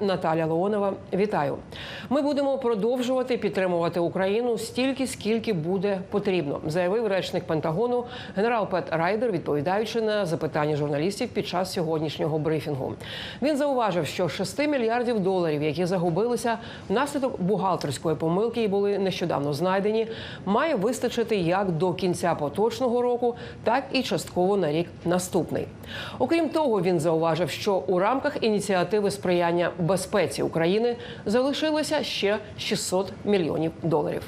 Наталя Леонова. Вітаю. Ми будемо продовжувати підтримувати Україну стільки, скільки буде потрібно, заявив речник Пентагону генерал Пет Райдер, відповідаючи на запитання журналістів під час сьогоднішнього брифінгу. Він зауважив, що 6 мільярдів доларів, які загубилися внаслідок бухгалтерської помилки і були нещодавно знайдені, має вистачити як до кінця поточного року, так і частково на рік наступний. Окрім того, він зауважив, що у рамках ініціативи сприяння безпеці України залишилося ще 600 мільйонів доларів.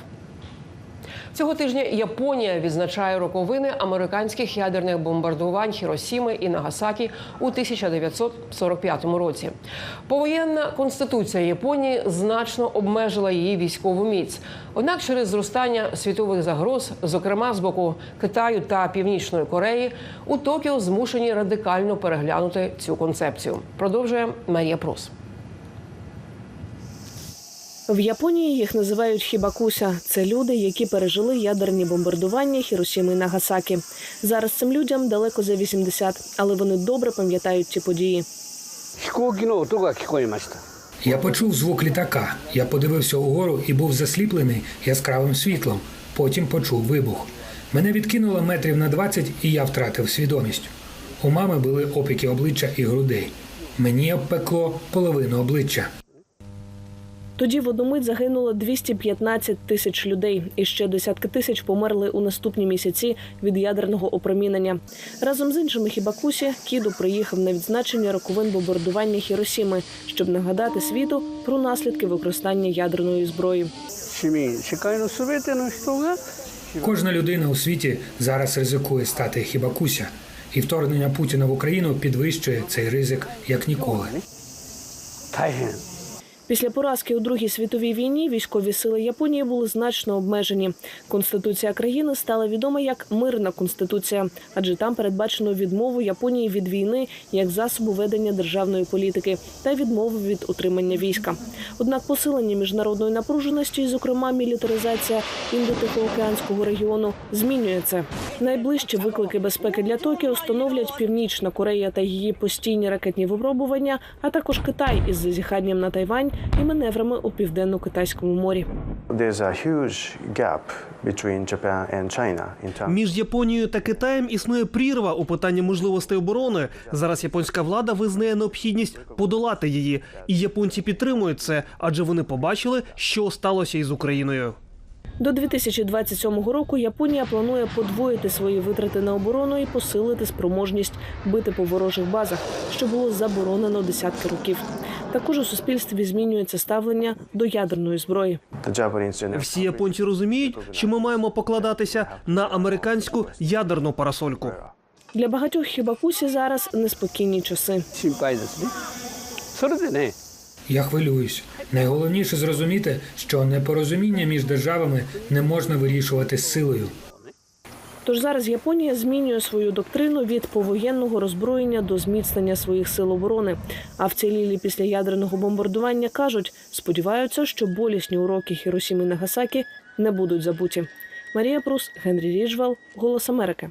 Цього тижня Японія відзначає роковини американських ядерних бомбардувань Хіросіми і Нагасакі у 1945 році. Повоєнна конституція Японії значно обмежила її військову міць. Однак, через зростання світових загроз, зокрема з боку Китаю та Північної Кореї, у Токіо змушені радикально переглянути цю концепцію. Продовжує Марія Прус. В Японії їх називають хібакуся. Це люди, які пережили ядерні бомбардування Хіросіми і Нагасакі. Зараз цим людям далеко за 80, але вони добре пам'ятають ці події. Я почув звук літака. Я подивився угору і був засліплений яскравим світлом. Потім почув вибух. Мене відкинуло метрів на 20 і я втратив свідомість. У мами були опіки обличчя і грудей. Мені обпекло половину обличчя. Тоді в одну мить загинуло 215 тисяч людей, і ще десятки тисяч померли у наступні місяці від ядерного опромінення. Разом з іншими хібакусі кіду приїхав на відзначення роковин бомбардування Хіросіми, щоб нагадати світу про наслідки використання ядерної зброї. Кожна людина у світі зараз ризикує стати хібакуся, і вторгнення Путіна в Україну підвищує цей ризик як ніколи. Після поразки у Другій світовій війні військові сили Японії були значно обмежені. Конституція країни стала відома як мирна конституція, адже там передбачено відмову Японії від війни як засобу ведення державної політики та відмову від утримання війська. Однак посилення міжнародної напруженості, зокрема мілітаризація індотихоокеанського регіону, змінює це. Найближчі виклики безпеки для Токіо становлять Північна Корея та її постійні ракетні випробування, а також Китай із зазіханням на Тайвань і маневрами у південно-китайському морі. Між Японією та Китаєм існує прірва у питанні можливостей оборони. Зараз японська влада визнає необхідність подолати її, і японці підтримують це, адже вони побачили, що сталося із Україною. До 2027 року Японія планує подвоїти свої витрати на оборону і посилити спроможність бити по ворожих базах, що було заборонено десятки років. Також у суспільстві змінюється ставлення до ядерної зброї. Всі японці розуміють, що ми маємо покладатися на американську ядерну парасольку. Для багатьох хібакусі зараз неспокійні часи. Я хвилююсь. Найголовніше зрозуміти, що непорозуміння між державами не можна вирішувати силою. Тож зараз Японія змінює свою доктрину від повоєнного роззброєння до зміцнення своїх сил оборони. А вцілілі після ядерного бомбардування кажуть, сподіваються, що болісні уроки Хіросіми Нагасакі не будуть забуті. Марія Прус, Генрі Ріжвел, Голос Америки.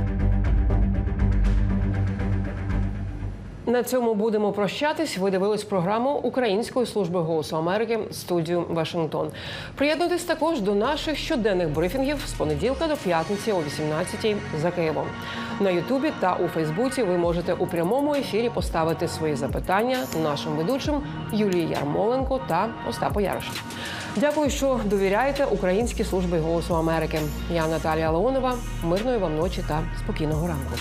На цьому будемо прощатись. Ви дивились програму Української служби голосу Америки студію Вашингтон. Приєднуйтесь також до наших щоденних брифінгів з понеділка до п'ятниці о 18-й за Києвом. На Ютубі та у Фейсбуці ви можете у прямому ефірі поставити свої запитання нашим ведучим Юлії Ярмоленко та Остапу Ярошу. Дякую, що довіряєте Українській службі голосу Америки. Я Наталія Леонова. Мирної вам ночі та спокійного ранку.